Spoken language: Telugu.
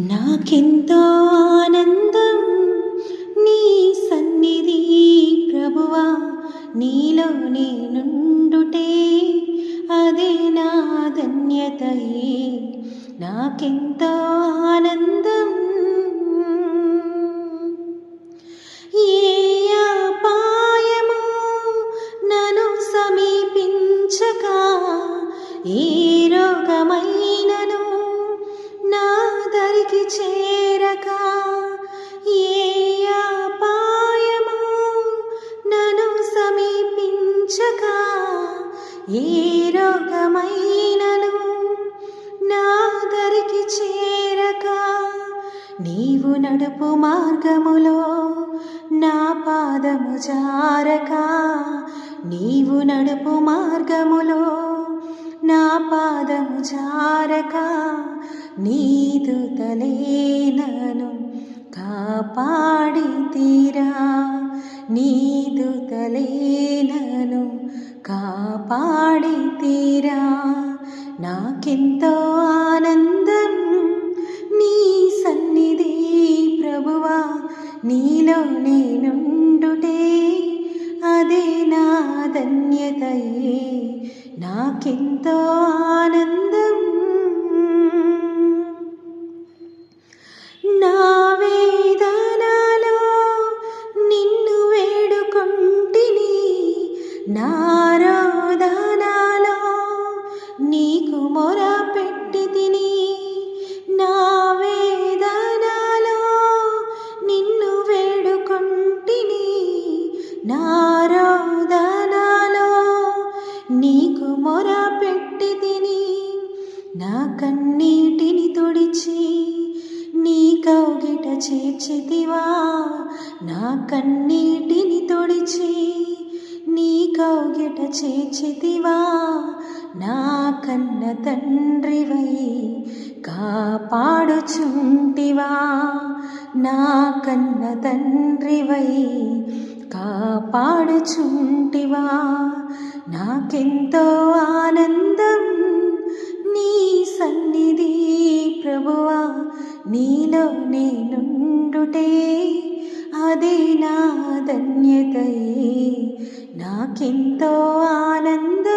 నాకెంతో ఆనందం. నీ సన్నిధి ప్రభువా నీలో నేనుండుటే అదే నా ధన్యతయే. నాకెంతో ఆనందం. ఏ అపాయము నన్ను సమీపించక ఏ దరికి చేరక ఏ అపాయము నన్ను సమీపించక ఏ రోగమైనను నా దరికి చేరక నీవు నడుపు మార్గములో నా పాదము జారక నీవు నడుపు మార్గములో నా పాదము జారక. నీదు తలేనను కాపాడి తీరా. నీదు తలేనను కాపాడి తీరా. నాకెంతో ఆనందం నీ సన్నిధి ప్రభువా. నీలో నేనుండుటే అదే నా ధన్యతయే. నాకెంతో ఆనందం నా నీకు మొర పెట్టి తిని నా వేదనలో నిన్ను వేడుకుంటిని. నా నీకు మొర పెట్టి తిని నా కన్నీటిని తుడిచి నీ కౌగిట చేర్చితివా. నా కన్నీటిని తుడిచి కౌగిట చేచితివా నా కన్న తండ్రివై కాపాడుచుంటివా? నా కన్న తండ్రివై కాపాడుచుంటివా? నాకెంతో ఆనందం నీ సన్నిధి ప్రభువా నీలో నేనుండుటే అదే నా ధన్యతయే. నాకెంతో ఆనంద